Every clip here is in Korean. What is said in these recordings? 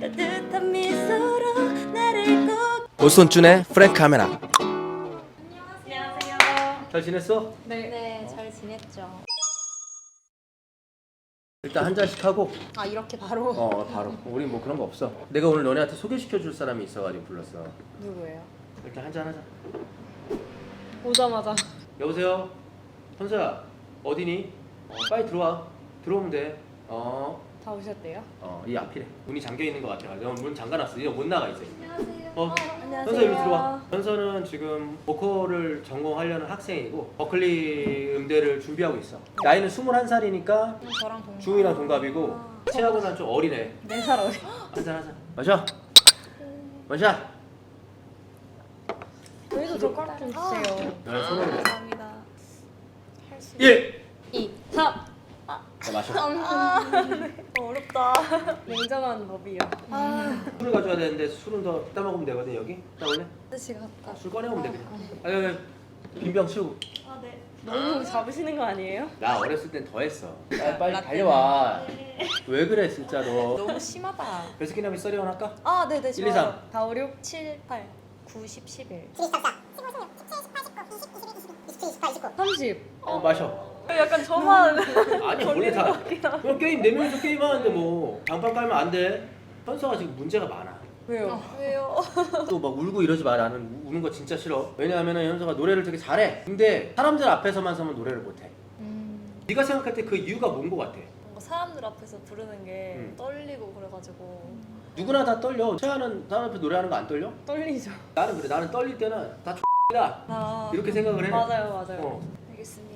따뜻한 미소로 나를 꼭 오손준의 프랭크 카메라. 안녕하세요. 잘 지냈어? 네. 잘 지냈죠. 일단 한 잔씩 하고. 아 이렇게 바로? 어 바로. 우리 뭐 그런 거 없어. 내가 오늘 너네한테 소개시켜 줄 사람이 있어가지고 불렀어. 누구예요? 일단 한 잔 하자. 오자마자. 여보세요? 현서야 어디니? 어, 빨리 들어와. 들어오면 돼어어이 다 오셨대요? 앞이래 문이 잠겨 있는 것 같아가지고 문 잠가놨어 이거 못 나가 이제 안녕하세요 어, 안녕하세요 현서 이리 들어와. 현서는 지금 보컬을 전공하려는 학생이고 버클리 음대를 준비하고 있어. 나이는 21살이니까 저랑 동갑 중이랑 동갑이고 치아고는 좀 어리네. 4살 어리 한잔 하자. 마셔. 마셔. 저희도 젓가락 좀 주세요 야, 손으로. 감사합니다 할 수 1. 2 3 자, 마셔. 어렵다 냉정한 법이요 술을 가져야 되는데 술은 더 이따 먹으면 되거든 여기. 이따 올래? 아저씨 갔다 술 꺼내 오면 되거든. 아니, 아니, 빈병 치우고. 아 네 너무 잡으시는 거 아니에요? 나 어렸을 땐 더 했어. 빨리, 빨리 달려와. 왜 그래 진짜 너. 너무 심하다 베스킨라빈스 써리원 할까? 아 네네 1, 2, 3. 4, 5, 6 7 8 9 10 11 30 어, 마셔. 약간 저만 아니야 원래 다 그냥 게임 네 명이서 게임 하는데 뭐 장판 깔면 안 돼. 현서가 지금 문제가 많아. 왜요? 왜요? 또 막 울고 이러지 마. 나는 우- 우는 거 진짜 싫어. 왜냐하면 현서가 노래를 되게 잘해. 근데 사람들 앞에서만 서면 노래를 못해. 음 네가 생각할 때 그 이유가 뭔 거 같아? 뭔가 사람들 앞에서 부르는 게 음. 떨리고 그래가지고 누구나 다 떨려. 채아는 사람 앞에 노래하는 거 안 떨려? 떨리죠. 나는 그래. 나는 떨릴 때는 다 X다 아 이렇게 생각을 해. 맞아요, 맞아요. 어. 알겠습니다.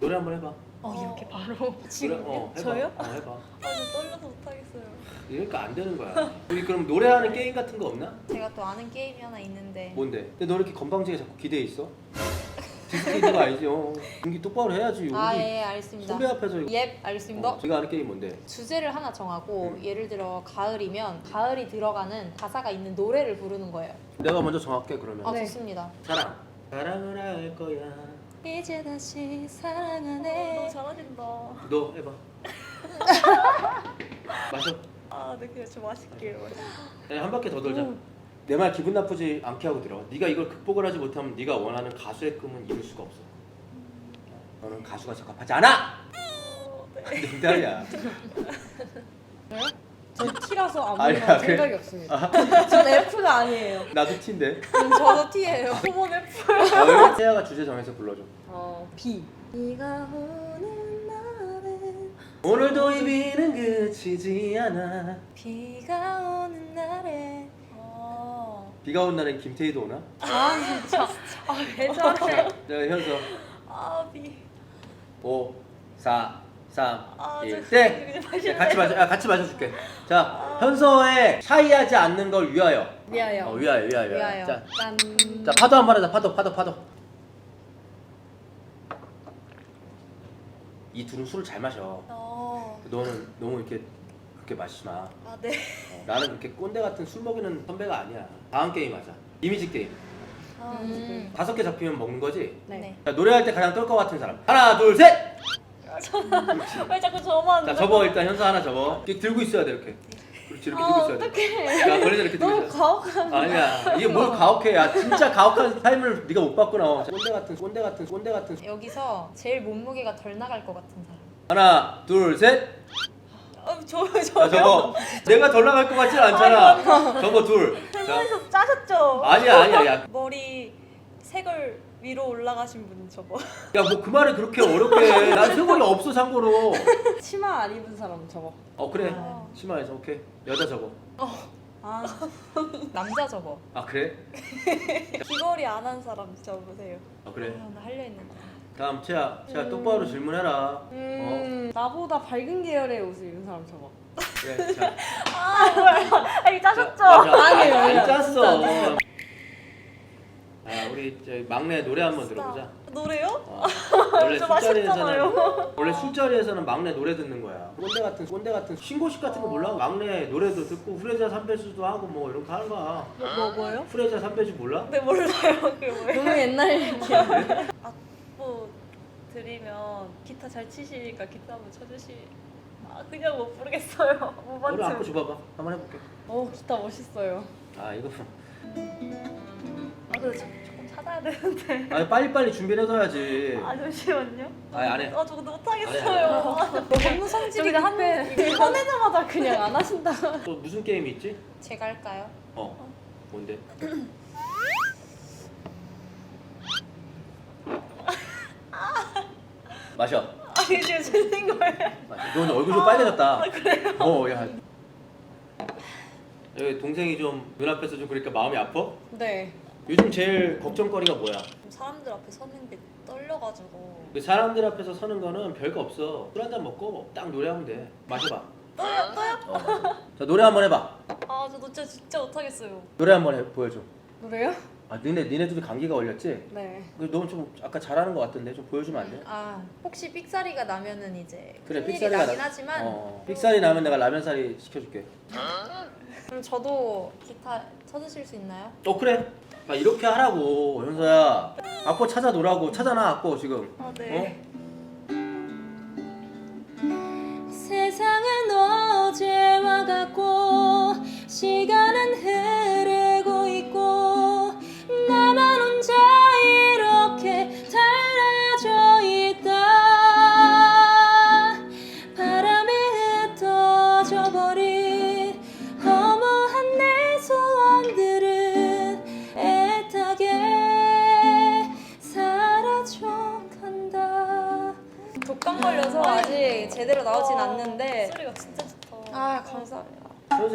노래 한번 해봐. 어, 이렇게 바로 노래, 어, 해봐. 저요? 어, 해봐. 아저 떨려서 못하겠어요. 이러니까 안 되는 거야. 우리 그럼 노래하는 게임 같은 거 없나? 제가 또 아는 게임이 하나 있는데 뭔데? 근데 너 이렇게 건방지게 자꾸 기대해 있어? 디스키드가 아니지. 어. 연기 똑바로 해야지. 우리 아 예 알겠습니다 선배 앞에서 이거. 예 알겠습니다 어, 제가 아는 게임 뭔데? 주제를 하나 정하고 음. 예를 들어 가을이면 가을이 들어가는 가사가 있는 노래를 부르는 거예요 내가 먼저 정할게 그러면. 아 네. 좋습니다 사랑. 사랑을 할 거야. 이제 다시 사랑하네 잘하신다. 너 해봐. 마셔. 아 네 그냥 좀 마실게요. 네, 한 바퀴 더 돌자. 내 말 기분 나쁘지 않게 하고 들어. 네가 이걸 극복을 하지 못하면 네가 원하는 가수의 꿈은 이룰 수가 없어. 너는 가수가 적합하지 않아. 냉달이야. 저 T라서 아무 아니야, 말 그래? 생각이 없습니다. 전 F가 아니에요. 나도 티인데. 저도 T예요 어머네 어, 태아가 주제 정해서 불러줘. 어, B. 네가 오는 날엔 오늘도 이 비는 그치지 않아. 비가 오는 날엔 아, 비가 온 날엔 김태희도 오나? 왜 저래? 자, 현서. 아 비. 5, 4, 3, 아, 1, 저- 땡! 그냥 자, 같이 마셔, 아, 같이 마셔줄게. 자, 현서의 샤이하지 않는 걸 위하여. 미아요. 어, 위하여, 위하여. 위하여. 자, 짠. 자, 파도 한 번 하자. 파도, 파도, 파도. 이 둘은 술을 잘 마셔. 어. 너는 너무 이렇게 그렇게 마시지 마. 아 네. 어, 나는 그렇게 꼰대 같은 술 먹이는 선배가 아니야. 다음 게임 하자. 이미지 게임. 아, 음. 다섯 개 잡히면 먹는 거지. 네. 자, 노래할 때 가장 떨 것 같은 사람. 하나, 둘, 셋. 왜 자꾸 저만? 자, 접어 일단 현서 하나 접어. 이렇게 들고 있어야 돼 이렇게. 그렇지 이렇게 들고 있어야 돼. 어떡해. 야, 원래는 이렇게 들고 너무. 가혹한. 아니야. 이게 뭘 가혹해? 야, 진짜 가혹한 삶을 네가 못 봤구나. 꼰대 같은 꼰대 같은 꼰대 같은. 여기서 제일 몸무게가 덜 나갈 것 같은 사람 하나, 둘, 셋. 아, 저 자, 저요. 접어. 내가 덜 나갈 것 같진 않잖아. 접어 둘. 자, 할머니서 짜셨죠? 아니야, 아니야. 야, 머리 색을 위로 올라가신 분 저거. 야, 뭐 그 말을 그렇게 어렵게 해. 난 세골이 없어 참고로. 치마 안 입은 사람 저거. 어 그래. 아. 심하해서 오케이. 여자 접어. 아 남자 접어 아 그래? 귀걸이 안 한 사람 접으세요. 아 그래. 아, 나 할려 있는데 다음 채아, 채아 똑바로 질문해라. 어, 음, 나보다 밝은 계열의 옷을 입은 사람 저거. 그래. 자, 아 짜셨죠? 맞아. 아니에요, 안 아니에요. 짰어. 아 우리 저희 막내 노래 한번 들어보자. 노래요? 어. 원래 저 술자리에서는 맛있잖아요. 원래 술자리에서는 막내 노래 듣는 거야. 꼰대 같은 꼰대 같은 신고식 같은 거 몰라? 막내 노래도 듣고 후레자 삼배주도 하고 뭐 이런 거 하는 거야. 뭐, 뭐 뭐요? 후레자 삼배주 몰라? 네 몰라요. 그게 뭐예요? 너무 옛날 얘기야. 악보 드리면 기타 잘 치시니까 기타 한번 쳐주시. 아, 그냥 못 부르겠어요. 못 안고 맞춰. 줘봐봐. 한번 해볼게. 어 기타 멋있어요. 아 이거 아, 근데 저- 찾아야 되는데. 아 빨리 빨리 준비를 해둬야지. 아, 잠시만요. 아니 안 해. 아, 저거 안 못하겠어요. 너무 성질이 한 급해. 꺼내자마자 그냥 안 하신다. 또 무슨 게임이 있지? 제가 할까요? 어. 뭔데? 마셔. 아, 이게 질린 거예요. 마셔. 너 오늘 얼굴 좀 빨개졌다. 그래요? 어, 야. 여기 동생이 좀 눈앞에서 좀 그러니까 마음이 아파? 네. 요즘 제일 걱정거리가 뭐야? 사람들 앞에 서는 게 떨려가지고. 그 사람들 앞에서 서는 거는 별거 없어. 술 한잔 먹고 딱 노래하면 돼. 마셔봐. 떨려, 떨려? 어. 자 노래 한번 해봐. 아, 저 진짜 진짜 못하겠어요. 노래 한번 해 보여줘. 노래요? 아 니네 니네들이 감기가 걸렸지? 네. 너무 좀 아까 잘하는 것 같던데 좀 보여주면 안 돼? 아 혹시 삑사리가 나면은 이제 그래 큰일이 삑사리가 나긴 나- 하지만 어, 삑사리 나면 내가 라면사리 시켜줄게. 그럼 저도 기타 쳐주실 수 있나요? 어 그래. 아 이렇게 하라고 현서야. 악보 찾아 놓으라고 찾아놔 악보 지금. 아, 네. 세상은 어제와 같고 시간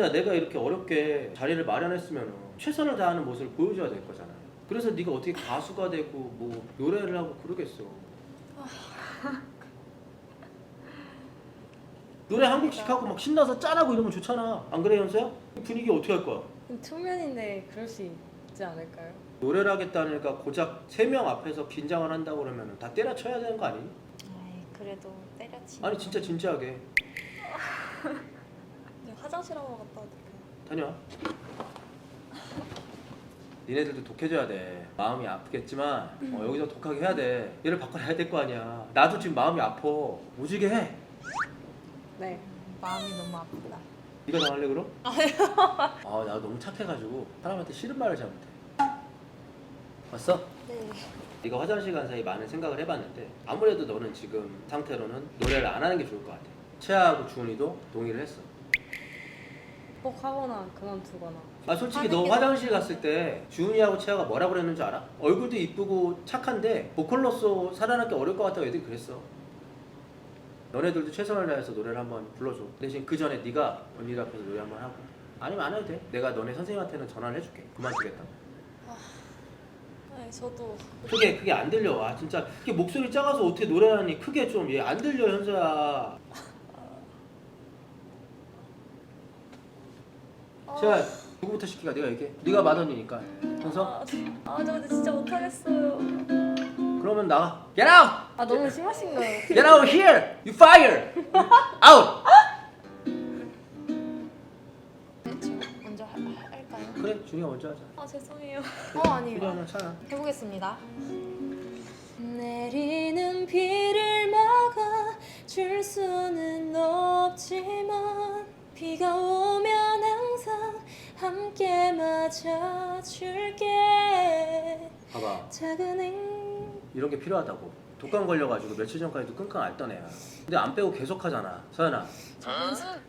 야 내가 이렇게 어렵게 자리를 마련했으면 최선을 다하는 모습을 보여줘야 될 거잖아. 그래서 네가 어떻게 가수가 되고 뭐 노래를 하고 그러겠어. 노래 한 곡씩 하고 막 신나서 짠하고 이러면 좋잖아. 안 그래 현서야? 분위기 어떻게 할 거야? 투면인데 그럴 수 있지 않을까요? 노래를 하겠다니까 고작 세 명 앞에서 긴장을 한다고 그러면 다 때려쳐야 되는 거 아니니? 아이, 그래도 때려치. 아니 진짜 진지하게 화장실 한번 갔다 올게요. 다녀. 니네들도 독해져야 돼. 마음이 아프겠지만 어, 여기서 독하게 해야 돼. 얘를 바꿔야 될 거 아니야. 나도 지금 마음이 아파. 오지게 해. 네. 마음이 너무 아프다. 네가 당할래 그럼? 아, 나 너무 착해가지고 사람한테 싫은 말을 잘 못해. 봤어? 네. 네가 화장실 간 사이 많은 생각을 해봤는데 아무래도 너는 지금 상태로는 노래를 안 하는 게 좋을 것 같아. 채아하고 주은이도 동의를 했어. 꼭 하거나 그만두거나. 아 솔직히 너게 화장실. 갔을 때 주은이하고 채아가 뭐라 그랬는지 알아? 얼굴도 이쁘고 착한데 보컬로서 살아남기 어려울 것 같다고 애들이 그랬어. 너네들도 최선을 다해서 노래를 한번 불러줘. 대신 그 전에 네가 언니들 앞에서 노래 한번 하고. 아니면 안 해도 돼. 내가 너네 선생님한테는 전화를 해줄게. 그만두겠다. 네, 저도 크게 크게 안 들려. 아 진짜 이게 목소리 작아서 어떻게 노래하니 크게 좀 얘 안 들려 현서야. 채아 누구부터 시키가 네가 얘기해. 네가 맏언니니까. 현서 아, 아, 저 근데 진짜 못하겠어요. 그러면 나가. Get out. 아 너무 심하신 거예요. Get out here! You fire! Out! 네, 저 먼저 하, 할까요? 그래, 준이가 먼저 하자. 아, 죄송해요. 어 아니에요. 그러면 차야. 해보겠습니다. 내리는 비 함께 맞아줄게 봐봐. 작은 행 이런 게 필요하다고. 독감 걸려가지고 며칠 전까지도 끙끙 앓던 애야. 근데 안 빼고 계속 하잖아. 서연아.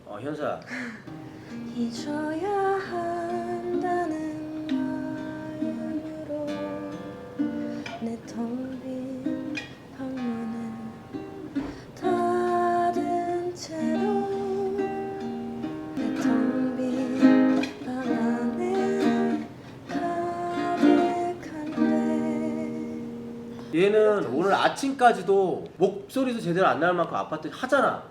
어, 현서야. 잊어야 한 아침까지도 목소리도 제대로 안 나올 만큼 아팠더니 하잖아.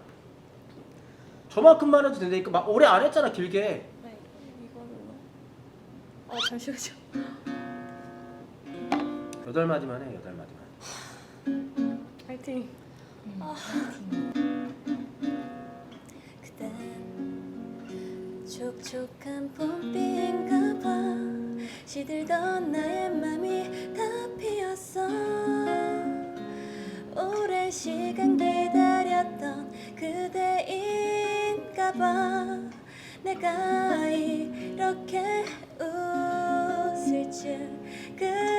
저만큼만 해도 된다니까 막 오래 안 했잖아 길게. 네, 이거는. 아, 잠시만요. 여덟 마디만 해 여덟 마디만. 파이팅. 그댄 촉촉한 봄비인가 봐 시들던 나의 맘 시간 기다렸던 그대 아닐까봐. 내가 이렇게 웃을 줄 그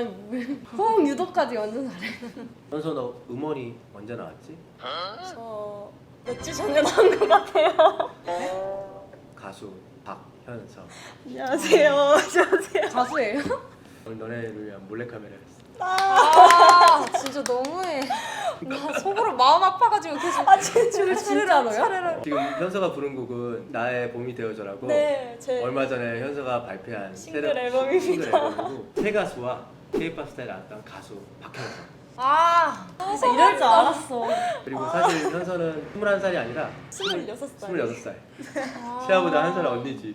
아니 왜 호응 유도까지 완전 잘해. 현서 너 음원이 언제 나왔지? 저 며칠 전에 나온 것 같아요. 가수 박현서 안녕하세요. 안녕하세요. 가수예요? 오늘 너네를 위한 몰래카메라였어 아 진짜 너무해. 나 속으로 마음 아파가지고 계속 아 진짜 진짜로요? 지금 현서가 부른 곡은 나의 봄이 되어줘라고 네, 제 얼마 전에 현서가 발표한 싱글 새로- 앨범입니다. 싱글 앨범이고 가수와 K-pop 스타일에 나왔던 가수 박현서 아 진짜 이럴 줄 알았어. 그리고 사실 현서는 21살이 아니라 26살. 26살. 시아보다 한 살 언니지.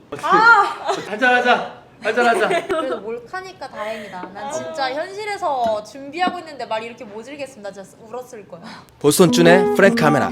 한잔하자. 한잔하자. 그래도 몰카니까 다행이다. 난 진짜 현실에서 준비하고 있는데 말 이렇게 모질겠으면 나 진짜 울었을 거야. 보손준의 프랭 카메라